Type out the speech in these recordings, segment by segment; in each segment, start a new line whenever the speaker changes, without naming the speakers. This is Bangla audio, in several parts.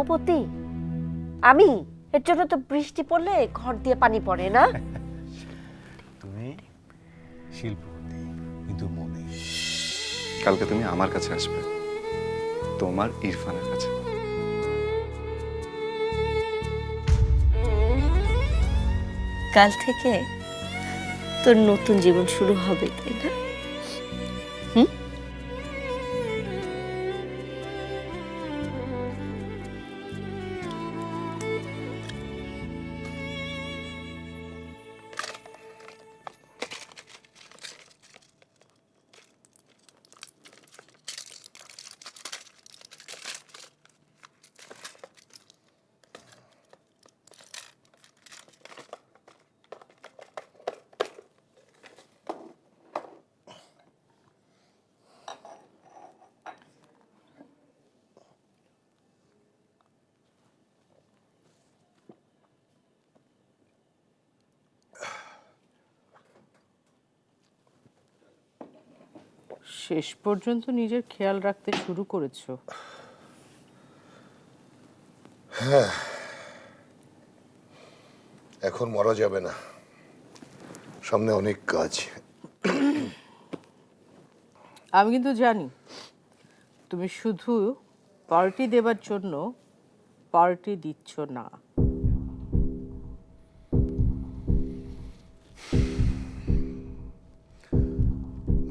আমি আমি? এর জন্য তো বৃষ্টি পড়লে ঘর দিয়ে পানি পড়ে না?
তুমি শিল্পপতি কিন্তু মনে
কালকে তুমি আমার কাছে আসবে। তোমার ইরফানের কাছে।
কাল থেকে তোর নতুন জীবন শুরু হবে তাই না?
শেষ পর্যন্ত নিজের খেয়াল রাখতে শুরু করেছ?
এখন মরা যাবে না। সামনে অনেক কাজ।
আমি কিন্তু জানি তুমি শুধু পার্টি দেবার জন্য পার্টি দিচ্ছ না।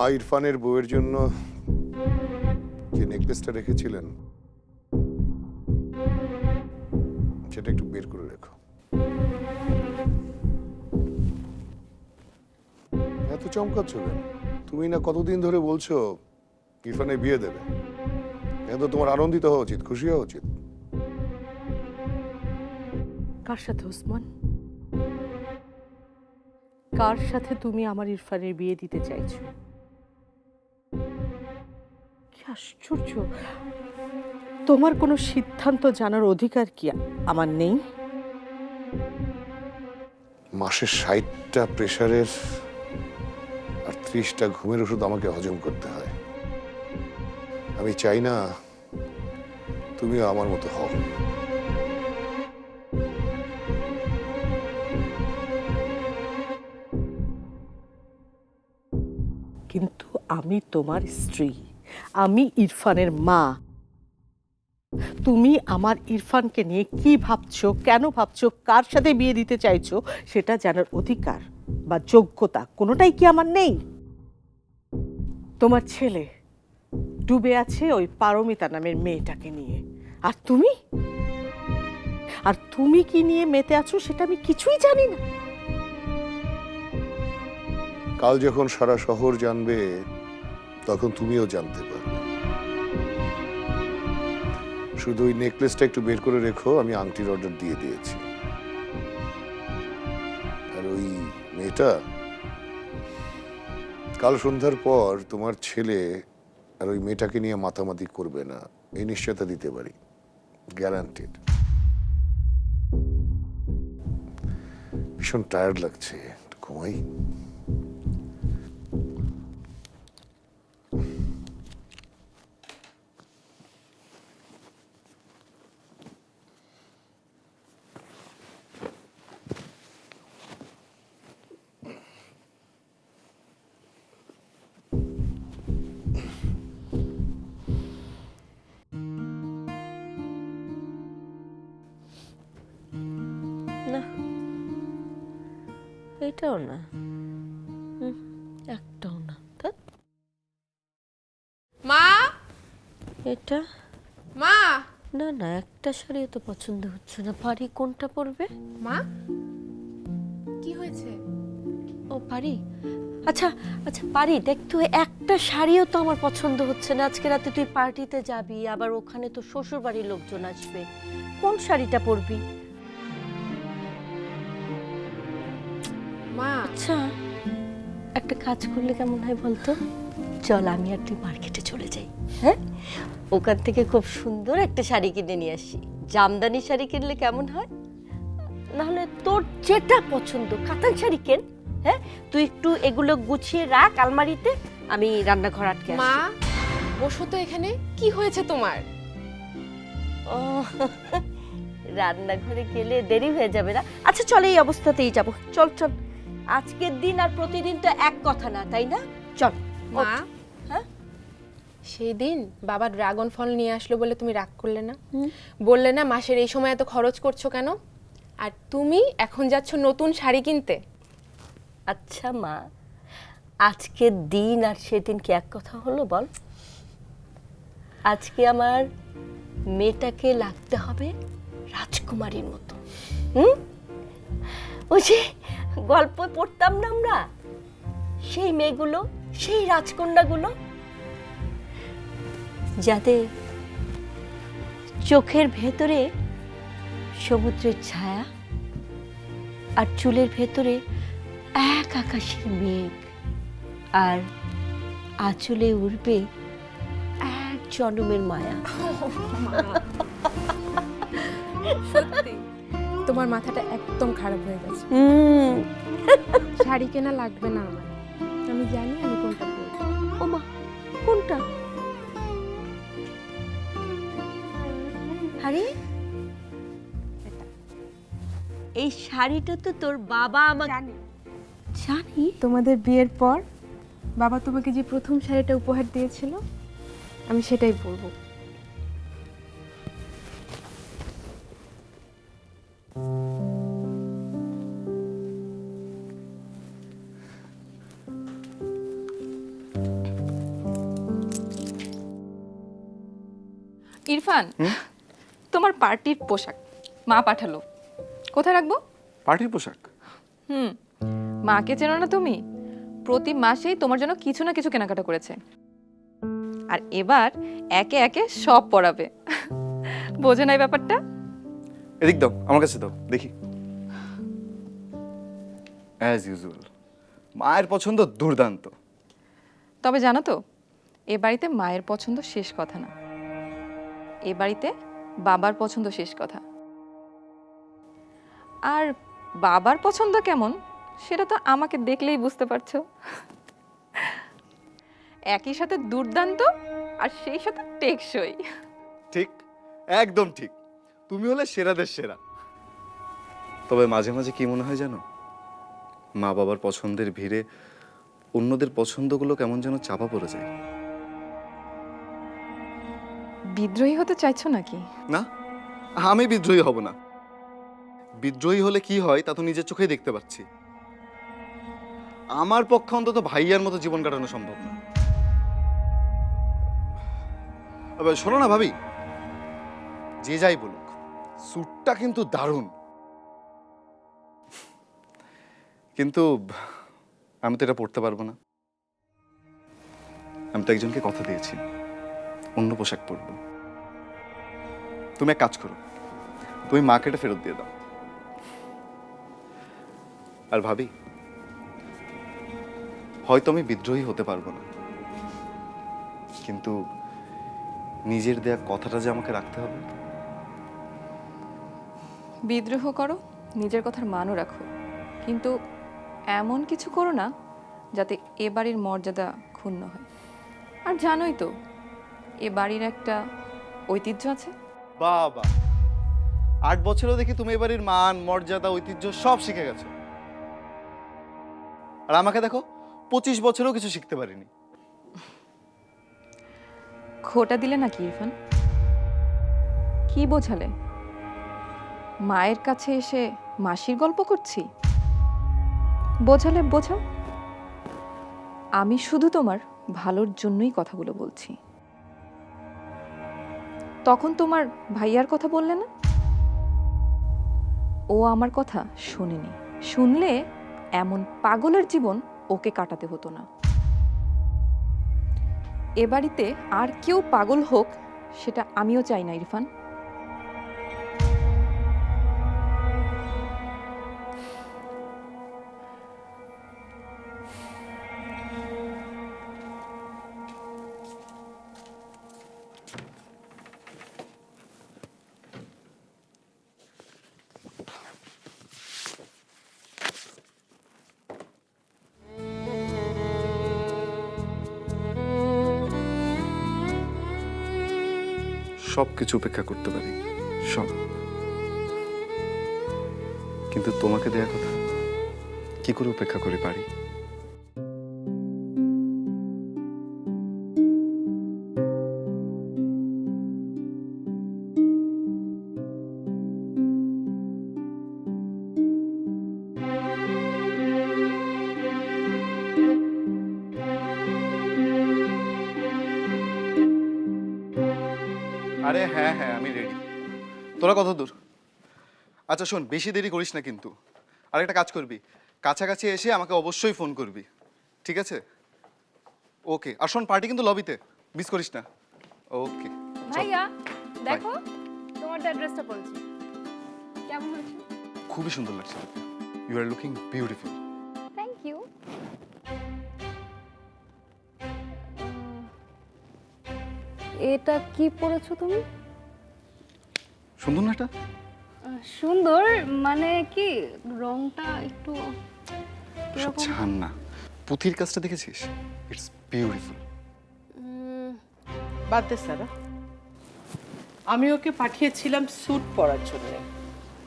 মা ইরফানের বউয়ের জন্য যে নেকলেসটা রেখেছিলেন, সেটা একটু বের করে রেখো। এত চমকাচ্ছ কেন তুমি না কতদিন ধরে বলছো ইরফানে বিয়ে দেবে? এত তোমার আনন্দিত হওয়া উচিত, খুশি হওয়া উচিত।
কার সাথে ওসমান? কার সাথে তুমি আমার ইরফানের বিয়ে দিতে চাইছো? আশ্চর্য। তোমার কোনো সিদ্ধান্ত জানার অধিকার কি আমার নেই?
মাসে ষাটটা প্রেশারের আর ত্রিশটা ঘুমের ওষুধ আমাকে হজম করতে হয়। আমি চাই না তুমিও আমার মতো হও।
কিন্তু আমি তোমার স্ত্রী। আমি ইরফানের মা। তুমি আমার ইরফানকে নিয়ে কি ভাবছ, কেন ভাবছ, কার সাথে বিয়ে দিতে চাইছো, সেটা জানার অধিকার বা যোগ্যতা কোনোটাই কি আমার নেই? তোমার ছেলে ডুবে আছে ওই পারমিতা নামের মেয়েটাকে নিয়ে। আর তুমি? আর তুমি কি নিয়ে মেতে আছো সেটা আমি কিছুই জানি না।
কাল যখন সারা শহর জানবে, তখন তুমিও জানতে পারবে। শুধু ওই নেকলেসটা একটু বের করে রেখো, আমি আংটির অর্ডার দিয়ে দিয়েছি। আর ওই মেয়েটা, কাল সন্ধ্যার পর তোমার ছেলে আর ওই মেয়েটাকে নিয়ে মাতামাতি করবে না, এই নিশ্চয়তা দিতে পারি। গ্যারান্টেড ভীষণ টায়ার্ড লাগছে ঘুমাই।
না। এটাও না। একটাও না।
মা!
এটা?
মা!
না না একটা শাড়িও তো পছন্দ হচ্ছে না। পারি কোনটা পরবে?
মা! কি হয়েছে?
ও পারি আচ্ছা আচ্ছা পারি দেখ তুই একটা শাড়িও তো আমার পছন্দ হচ্ছে না। আজকে রাতে তুই পার্টিতে যাবি আবার ওখানে তো শ্বশুর বাড়ির লোকজন আসবে। কোন শাড়িটা পরবি? একটা কাজ করলে কেমন হয় বলতো? চল আমি আর তুই মার্কেটে চলে যাই হ্যাঁ? ওখান থেকে খুব সুন্দর একটা শাড়ি কিনে নিয়ে আসি। জামদানি শাড়ি কিনলে কেমন হয়? নাহলে তোর যেটা পছন্দ কাতান শাড়ি কেন হ্যাঁ? তুই একটু এগুলো গুছিয়ে রাখ আলমারিতে আমি রান্নাঘর আটকে
মা বসো তো এখানে কি হয়েছে তোমার?
ও রান্নাঘরে গেলে দেরি হয়ে যাবে না। আচ্ছা চল এই অবস্থাতেই যাব। চল চল। আজকের দিন আর প্রতিদিন তো এক কথা না তাই না? চল
মা।
হ্যাঁ?
সেই দিন বাবা ড্রাগন ফল নিয়ে আসলো বলে তুমি রাগ করলে না। বললে না মাসের এই সময় এত খরচ করছ কেন? আর তুমি এখন যাচ্ছ নতুন শাড়ি কিনতে।
আচ্ছা মা। আজকের দিন আর সেদিন কি এক কথা হলো বল? আজকে আমার মেয়েটাকে লাগতে হবে রাজকুমারীর মতো। হুম? ওই যে গল্প পড়তাম না আমরা? সেই মেয়েগুলো, সেই রাজকন্যাগুলো? যাদের চোখের ভেতরে সমুদ্রের ছায়া আর চুলের ভেতরে এক আকাশের মেঘ আর আঁচলে উড়বে এক জনমের মায়া।
সত্যি। তোমার মাথাটা একদম খারাপ হয়ে গেছে। শাড়ি কেনা লাগবে না আমার। আমি জানি আমি কোনটা পরবো।
ওমা কোনটা? আরে এই শাড়িটা তো তোর বাবা আমাকে
জানি।
জানি।
তোমাদের বিয়ের পর বাবা তোমাকে যে প্রথম শাড়িটা উপহার দিয়েছিল আমি সেটাই পরবো।
ইরফান তোমার পার্টির পোশাক। মা পাঠালো। কোথায় রাখব?
পার্টির পোশাক?
হুম মাকে চেনো না তুমি? প্রতি মাসেই তোমার জন্য কিছু না কিছু কেনাকাটা করেছে। আর এবার একে একে সব পড়াবে বোঝে নাই ব্যাপারটা?
এদিক দাও আমার কাছে দাও দেখি। অ্যাজ ইউজুয়াল মায়ের পছন্দ দুর্দান্ত।
তবে জানো তো এ বাড়িতে মায়ের পছন্দ শেষ কথা না। এ বাড়িতে বাবার পছন্দ শেষ কথা। আর বাবার পছন্দ কেমন, সেটা তো আমাকে দেখলেই বুঝতে পারছ। একই সাথে দুর্দান্ত আর সেই সাথে টেকসই।
ঠিক, একদম ঠিক। তুমি হলে সেরাদের সেরা। তবে মাঝে মাঝে কি মনে হয় জানো? মা বাবার পছন্দের ভিড়ে অন্যদের পছন্দগুলো কেমন যেন চাপা পড়ে যায়।
বিদ্রোহী হতে চাইছো নাকি?
না, আমি বিদ্রোহী হব না। বিদ্রোহী হলে কি হয় তা তো নিজের চোখেই দেখতে পাচ্ছি। আমার পক্ষে অন্তত ভাইয়ার মতো জীবন কাটানো সম্ভব না। শোনো না ভাবি, যে যাই বলুক, স্যুটটা কিন্তু দারুণ। কিন্তু আমি তো এটা পড়তে পারব না। আমি তো একজনকে কথা দিয়েছি। অন্য পোশাক পরবো। তুমি এক কাজ করো, তুমি মাকে এটা ফেরত দিয়ে দাও। আর ভাবি, হয়তো আমি বিদ্রোহী হতে পারব না, কিন্তু নিজের দেয়া কথাটা যে আমাকে রাখতে হবে?
বিদ্রোহ করো, নিজের কথার মানও রাখো, কিন্তু এমন কিছু করো না যাতে এ বাড়ির মর্যাদা ক্ষুণ্ণ হয়। আর জানোই তো এ বাড়ির একটা ঐতিহ্য আছে?
বাবা আট বছরেও দেখি তুমি এবারের মান মর্যাদা ঐতিহ্য সব শিখে গেছো। আর আমাকে দেখো পঁচিশ বছরেও কিছু শিখতে পারিনি।
খোটা দিলে নাকি ইরফান? কি বোঝালে? মায়ের কাছে এসে মাসির গল্প করছি? বোঝালে বোঝাও। আমি শুধু তোমার ভালোর জন্যই কথাগুলো বলছি। তখন তোমার ভাইয়ার কথা বললে না? ও আমার কথা শুনেনি। শুনলে এমন পাগলের জীবন ওকে কাটাতে হতো না। এ বাড়িতে আর কেউ পাগল হোক, সেটা আমিও চাই না, ইরফান।
সব কিছু উপেক্ষা করতে পারি। সব কিন্তু তোমাকে দেয়া কথা, কি করে উপেক্ষা করে পারি? তোরা কত দূর? আচ্ছা শোন বেশি দেরি করিস না কিন্তু। আরেকটা কাজ করবি। কাছাকাছি এসে আমাকে অবশ্যই ফোন করবি। ঠিক আছে? ওকে আর শোন পার্টি কিন্তু লবিতে মিস করিস না। ওকে
ভাইয়া দেখো তোমার অ্যাড্রেসটা বলছি। কেমন হয়েছে
খুবই সুন্দর লাগছে you are looking beautiful
thank you
এটা কি পরেছো তুমি?
সুন্দর না এটা
সুন্দর মানে কি রংটা একটু
সব ছান না। পুঁথির কাজটা দেখেছিস? ইটস বিউটিফুল
বাদ দে সারা। আমি ওকে পাঠিয়েছিলাম স্যুট পরার জন্য।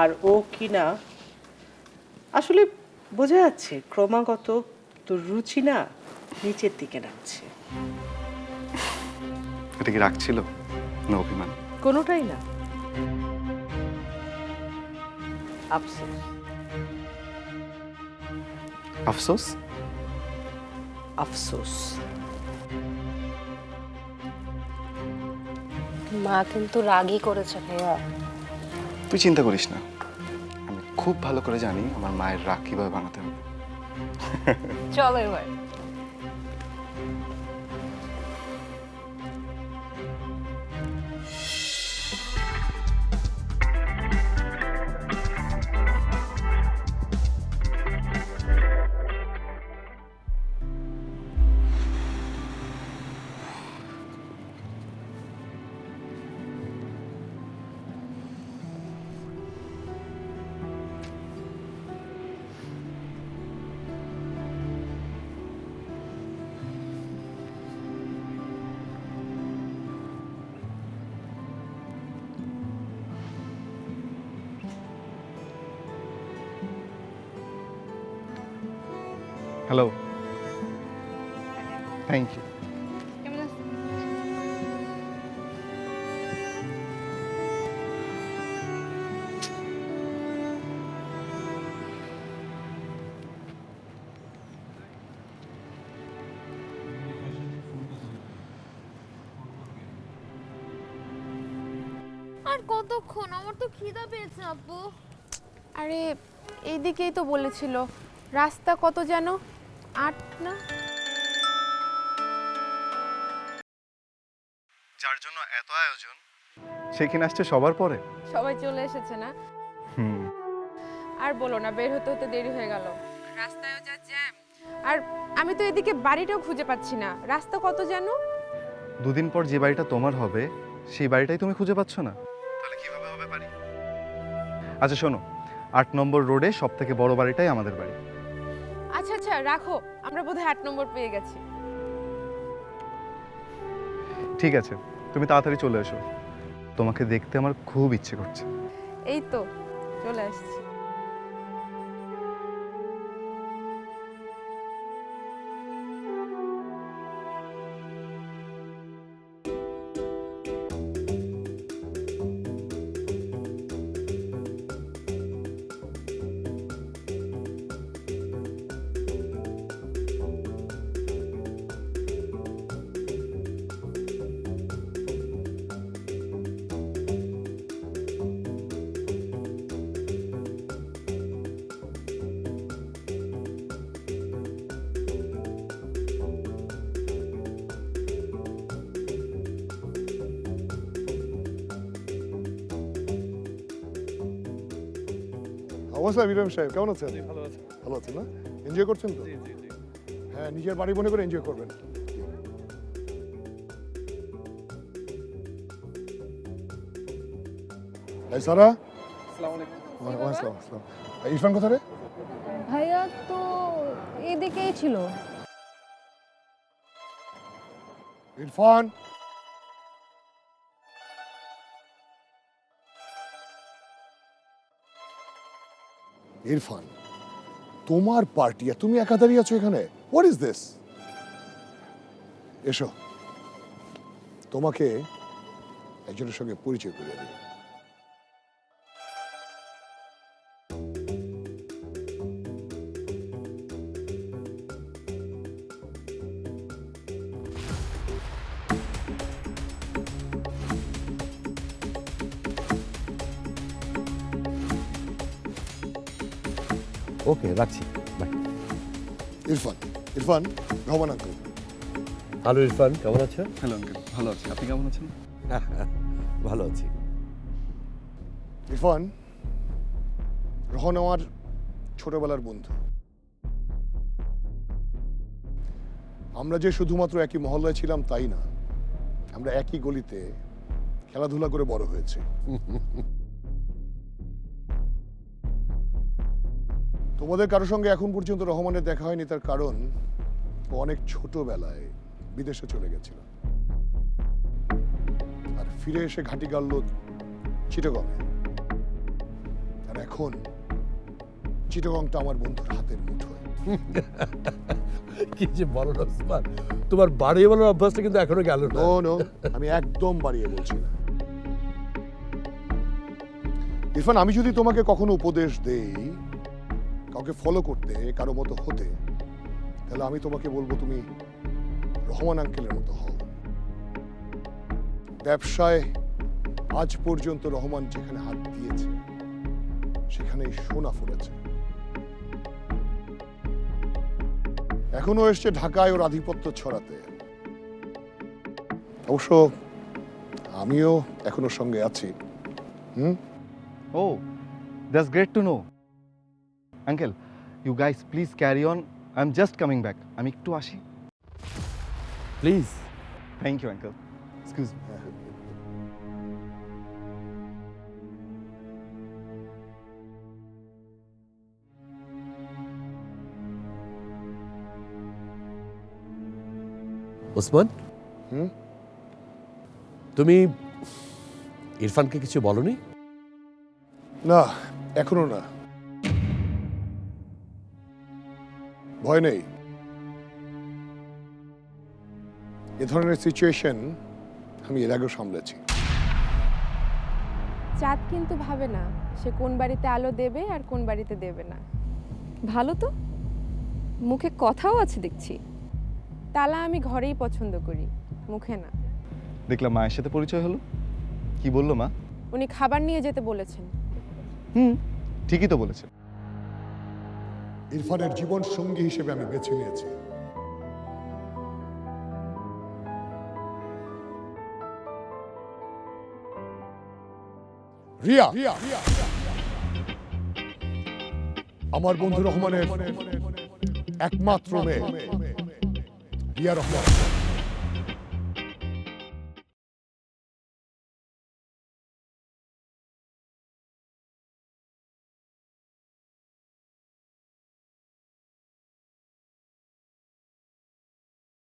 আর ও কিনা আসলে বোঝা যাচ্ছে ক্রমাগত তোর রুচি না নিচের দিকে নামছে।
এটা কি রাখছিল না অভিমান।
কোনোটাই না। আফসোস।
আফসোস?
আফসোস।
মা কিন্তু রাগই করেছে ভাইয়া।
তুই চিন্তা করিস না। আমি খুব ভালো করে জানি আমার মায়ের রাগ কীভাবে বানাতে হবে।
চলো এবার।
হ্যালো থ্যাংক ইউ
আর কতক্ষণ? আমার তো খিদা পেয়েছে আপু
আরে এইদিকেই তো বলেছিল রাস্তা কত যেন? আট না?
যার জন্য এত আয়োজন। সেখানে আসছে সবার পরে?
সবাই চলে এসেছে না?
হুম।
আর বলো না বের হতে হতে দেরি হয়ে গেল। রাস্তায়ও যা জ্যাম। আর আমি তো এদিকে বাড়িটাও খুঁজে পাচ্ছি না। রাস্তা কত যেন?
দুদিন পর যে বাড়িটা তোমার হবে সেই বাড়িটাই তুমি খুঁজে পাচ্ছ না? তাহলে কীভাবে হবে বাড়ি? আচ্ছা শোনো আট নম্বর রোডে সব থেকে বড় বাড়িটাই আমাদের বাড়ি।
রাখো। আমরা বোধহয় আট নম্বর পেয়ে গেছি।
ঠিক আছে তুমি তাড়াতাড়ি চলে এসো। তোমাকে দেখতে আমার খুব ইচ্ছে করছে।
এই তো চলে আসছি।
অবস্থা বিরাম সাহেব? কেমন আছেন? ভালো আছেন ভালো আছেন না? এনজয় করছেন তো? হ্যাঁ নিজের বাড়ি মনে করে এনজয় করবেন। এই সারা? ইরফান কোথায় রে?
ভাইয়া তো এদিকেই ছিল।
ইরফান? ইরফান, তোমার পার্টি, আর তুমি একা দাঁড়িয়ে আছো এখানে? হোয়াট ইজ দিস এসো, তোমাকে একজনের সঙ্গে পরিচয় করে দিই।
রাখছি। Bye
Irfan Irfan Rahman uncle
hello Irfan কেমন আছো?
হ্যালো আঙ্কেল ভালো আছি। আপনি কেমন আছেন?
ভালো আছি।
ইরফান রহন আমার ছোটবেলার বন্ধু। আমরা যে শুধুমাত্র একই মহল্লায় ছিলাম তাই না আমরা একই গলিতে খেলাধুলা করে বড় হয়েছে। তোমাদের কারোর সঙ্গে এখন পর্যন্ত রহমানের দেখা হয়নি তার কারণ ও অনেক ছোটবেলায় বিদেশে চলে গেছিল। আর ফিরে এসে ঘাঁটি গাড়ল চিটগমে আর এখন চিটগংটা আমার বন্ধুর হাতের মুঠোয়।
কি যে বলো ওসমান তোমার বাড়িয়ে বলার অভ্যাসটা কিন্তু এখনও গেল না।
নো নো আমি একদম বাড়িয়ে বলছি না। ইরফান আমি যদি তোমাকে কখনো উপদেশ দেই কাউকে ফলো করতে কারও মতো হতে, তাহলে আমি তোমাকে বলব তুমি রহমান আঙ্কেলের মতো হও। ব্যবসায় আজ পর্যন্ত রহমান যেখানে হাত দিয়েছে, সেখানেই সোনা ফুলেছে এখনও এসছে ঢাকায় ওর আধিপত্য ছড়াতে। অবশ্য আমিও এখনও সঙ্গে আছি। Hmm?
O that's great to know uncle you guys please carry on I am just coming back আমি একটু আসি।
Please
thank you uncle excuse
Osman?
Hmm?
তুমি ইরফানকে কিছু বলনি?
না এখনও না। ভয় নেই। এ ধরনের সিচুয়েশন আমি এর আগেও সামলেছি।
চাঁদ কিন্তু ভাবে না সে কোন বাড়িতে আলো দেবে আর কোন বাড়িতে দেবে না।
ভালো তো? মুখে কথাও আছে দেখছি।
তালা আমি ঘরেই পছন্দ করি মুখে না।
দেখলাম মায়ের সাথে পরিচয় হলো। কি বলল মা?
উনি খাবার নিয়ে যেতে বলেছেন।
হুম ঠিকই তো বলেছে
ইরফানের জীবন সঙ্গী হিসেবে আমি বেছে নিয়েছি। রিয়া! আমার বন্ধু রহমানের একমাত্র মেয়ে। রিয়া রহমান।